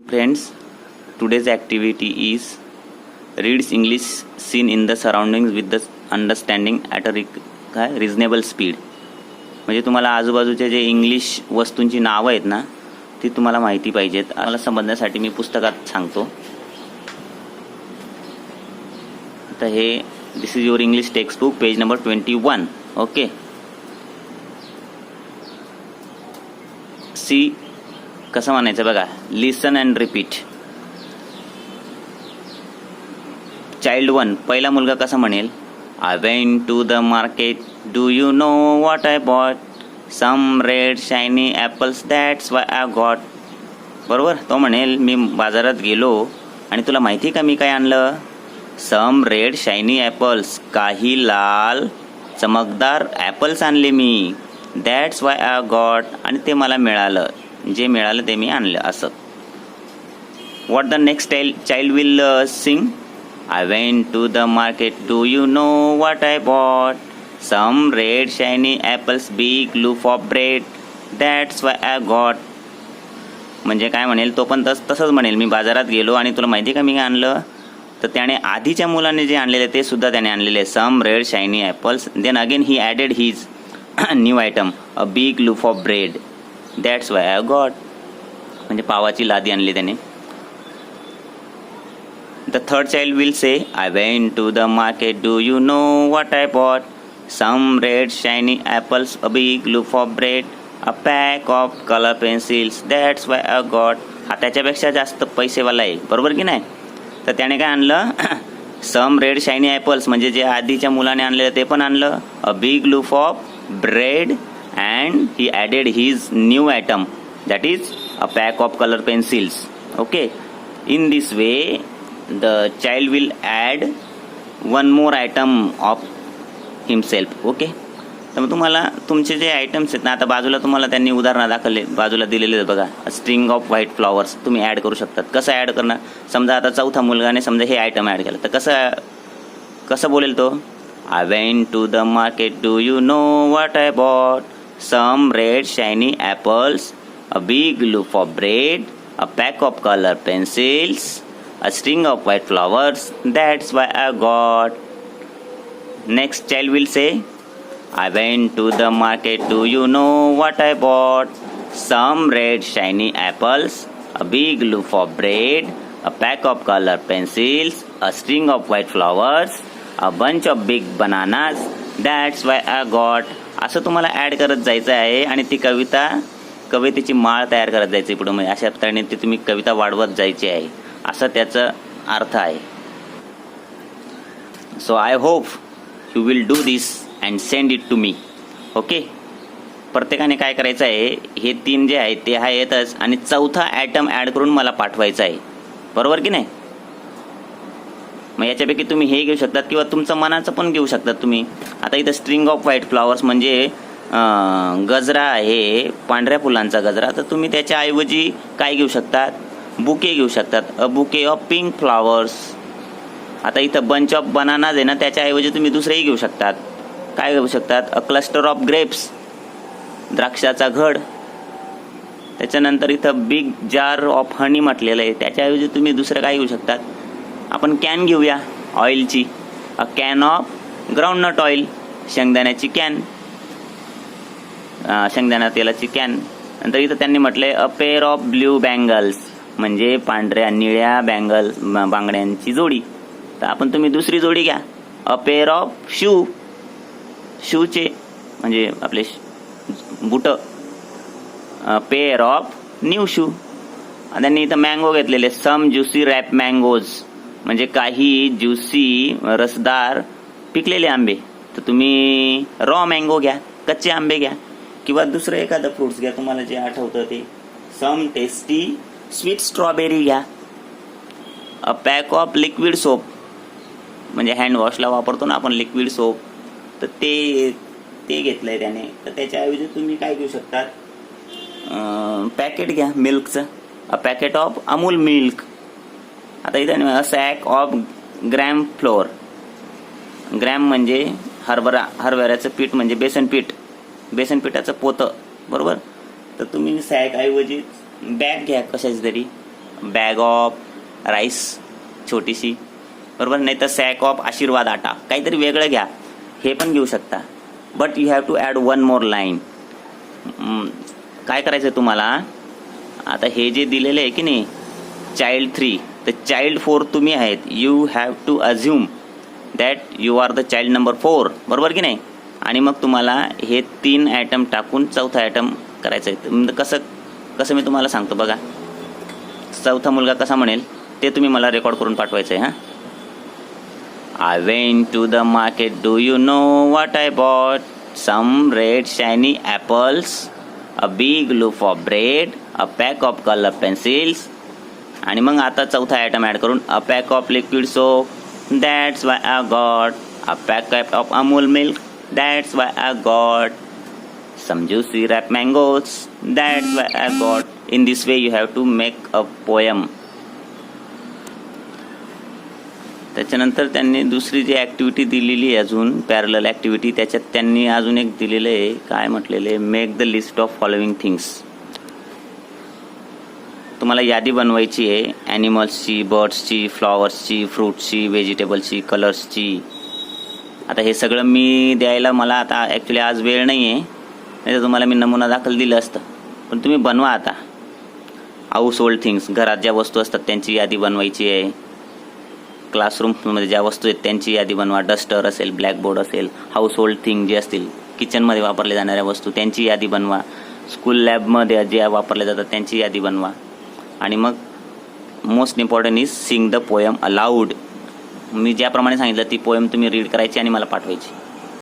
Friends, today's activity is reads English scene in the surroundings with the understanding at a काय? Reasonable speed म्हणजे तुम्हाला आजूबाजूच्या जे English वस्तूंची नावं आहेत ना ती तुम्हाला माहिती पाहिजेत. मला समजण्यासाठी मी पुस्तकात सांगतो. तर हे this is your English textbook page number twenty one okay see कसं म्हणायचं बघा? Listen and repeat child one पहिला मुलगा कसा म्हणेल? I went to the market do you know what I bought some red shiny apples that's why I got बरोबर? तो म्हणेल मी बाजारात गेलो आणि तुला माहिती का मी काय आणलं? सम रेड शायनी ॲपल्स काही लाल चमकदार ॲपल्स आणले मी. दॅट्स वाय आय गॉट आणि ते मला मिळालं. जे मिळालं ते मी आणलं असं. What the next tile child will uh, sing? I went to the market. Do you know what i bought? Some red shiny apples big loaf bread that's why why got म्हणजे काय म्हणेल तो पण तस तसंच म्हणेल. मी बाजारात गेलो आणि तुला माहिती का मी आणलं? तर त्याने आधीच्या मुलाने जे आणलेले ते सुद्धा त्याने आणलेले. Some red shiny apples then again he added his new item a big loaf of bread that's why I got म्हणजे पावाची लादी आणली त्याने. The third child will say I went to the market do you know what I bought some red shiny apples a big loaf of bread a pack of colour pencils that's why I got हा त्याच्यापेक्षा जास्त पैसेवाला आहे. बरोबर की नाही? तर त्याने काय आणलं? सम रेड शायनी ॲपल्स म्हणजे जे आधीच्या मुलाने आणलेलं ते पण आणलं. A big loaf of bread and he added his new item that is a pack of colour pencils okay in this way the child will add one more item of himself. Okay तर मग तुम्हाला तुमचे जे items आहेत ना आता बाजूला तुम्हाला त्यांनी उदाहरणं दाखवले बाजूला दिलेले आहेत बघा. स्ट्रिंग ऑफ व्हाईट फ्लॉवर्स तुम्ही ॲड करू शकतात. कसं ॲड करणार? समजा आता चौथा मुलगाने समजा हे आयटम ॲड केलं. तर कसं कसं बोलेल तो? I went to the market do you know what I bought some red shiny apples, a big loaf of bread, a pack of color pencils, a string of white flowers. That's why I got. Next child will say, I went to the market. Do you know what I bought? Some red shiny apples, a big loaf of bread, a pack of color pencils, a string of white flowers, a bunch of big bananas. That's why I got. असं तुम्हाला add करत जायचं आहे आणि ती कविता कवितेची माळ तयार करत जायची पुढे. म्हणजे अशा तऱ्हेने ती तुम्ही कविता वाढवत जायची आहे. असं त्याचा अर्थ आहे. So I hope you will do this and send it to me okay प्रत्येकाने काय करायचं आहे? हे तीन जे आहे ते आहेतच आणि चौथा ॲटम ॲड करून मला पाठवायचा आहे. बरोबर की नाही? मग याच्यापैकी तुम्ही हे घेऊ शकतात किंवा तुमचं मनाचं पण घेऊ शकतात तुम्ही. आता इथं स्ट्रिंग ऑफ व्हाईट फ्लॉवर्स म्हणजे गजरा आहे पांढऱ्या फुलांचा गजरा. तर तुम्ही त्याच्याऐवजी काय घेऊ शकतात? बुके घेऊ शकतात. A bouquet of pink flowers आता इथं बंच ऑफ बनानाज आहे ना त्याच्याऐवजी तुम्ही दुसरेही घेऊ शकतात. काय घेऊ शकतात? अ क्लस्टर ऑफ ग्रेप्स द्राक्षाचा घड. त्याच्यानंतर इथं बिग जार ऑफ हनी म्हटलेलं आहे. त्याच्याऐवजी तुम्ही दुसरं काय घेऊ शकतात? आपण कॅन घेऊया ऑइलची a can of groundnut oil शेंगदाण्याची कॅन शेंगदाणा तेलाची कॅन नंतर इथं त्यांनी म्हटलंय a pair of blue bangles म्हणजे पांढऱ्या निळ्या बँगल बांगड्यांची जोडी. तर आपण तुम्ही दुसरी जोडी घ्या. अ पेअर ऑफ शू शूचे म्हणजे आपले बुट. पेअर ऑफ न्यू शू त्यांनी इथं मँगो घेतलेले सम ज्युसी रॅप मँगोज म्हणजे काही ज्युसी रसदार पिकलेले आंबे. तर तुम्ही रॉ मँगो घ्या कच्चे आंबे घ्या किंवा दुसरं एखादं फ्रुट्स घ्या तुम्हाला जे आठवतं ते. सम टेस्टी स्वीट स्ट्रॉबेरी घ्या. A pack of liquid soap म्हणजे हँडवॉशला वापरतो ना आपण लिक्विड सोप तर ते ते घेतलं आहे त्याने. तर त्याच्याऐवजी तुम्ही काय घेऊ शकतात? पॅकेट घ्या मिल्कचं a packet of Amul milk आता इथं sack of gram flour gram म्हणजे हरभरा हरभऱ्याचं पीठ म्हणजे बेसन पीठ. बेसन पिठाचं पोतं बरोबर? तर तुम्ही सॅक ऐवजी बॅग घ्या कशाची तरी. बॅग ऑफ राईस छोटीशी बरोबर? नाही तर सॅक ऑफ आशीर्वाद आटा. काहीतरी वेगळं घ्या. हे पण घेऊ शकता. But you have to add one more line काय करायचं आहे तुम्हाला? आता हे जे दिलेलं आहे की नाही? चाइल्ड थ्री तर चाइल्ड फोर तुम्ही आहेत you have to assume that you are the child number four बरोबर की नाही? आणि मग तुम्हाला हे तीन ॲटम टाकून चौथा ॲटम करायचं आहे. म्हणजे कसं कसं मी तुम्हाला सांगतो बघा. चौथा मुलगा कसा म्हणेल ते तुम्ही मला रेकॉर्ड करून पाठवायचं आहे हां. I went to the market do you know what I bought some red shiny apples a big loaf of bread a pack of colour pencils आणि मग आता चौथा आयटम ॲड करून a pack of liquid soap that's why I got a pack of Amul milk that's why I got some juicy ripe mangoes that's why I got in this way you have to make a poem त्याच्यानंतर त्यांनी दुसरी जी activity दिलेली आहे अजून पॅरल activity त्याच्यात त्यांनी अजून एक दिलेलं आहे काय म्हटलेलं आहे? Make the list of following things तुम्हाला यादी बनवायची आहे. ॲनिमल्सची बर्ड्सची फ्लॉवर्सची फ्रूट्सची व्हेजिटेबल्सची कलर्सची आता हे सगळं मी द्यायला मला आता ॲक्च्युली आज वेळ नाही आहे नाही तर तुम्हाला मी नमुना दाखल दिलं असतं. पण तुम्ही बनवा आता. हाऊस होल्ड थिंग्स घरात ज्या वस्तू असतात त्यांची यादी बनवायची आहे. क्लासरूममध्ये ज्या वस्तू आहेत त्यांची यादी बनवा. डस्टर असेल ब्लॅकबोर्ड असेल हाऊस होल्ड थिंग जे असतील किचनमध्ये वापरल्या जाणाऱ्या वस्तू त्यांची यादी बनवा. स्कूल लॅबमध्ये ज्या वापरल्या जातात त्यांची यादी बनवा. आणि मग most important is sing the poem aloud मी ज्याप्रमाणे सांगितलं ती पोयम तुम्ही रीड करायची आणि मला पाठवायची.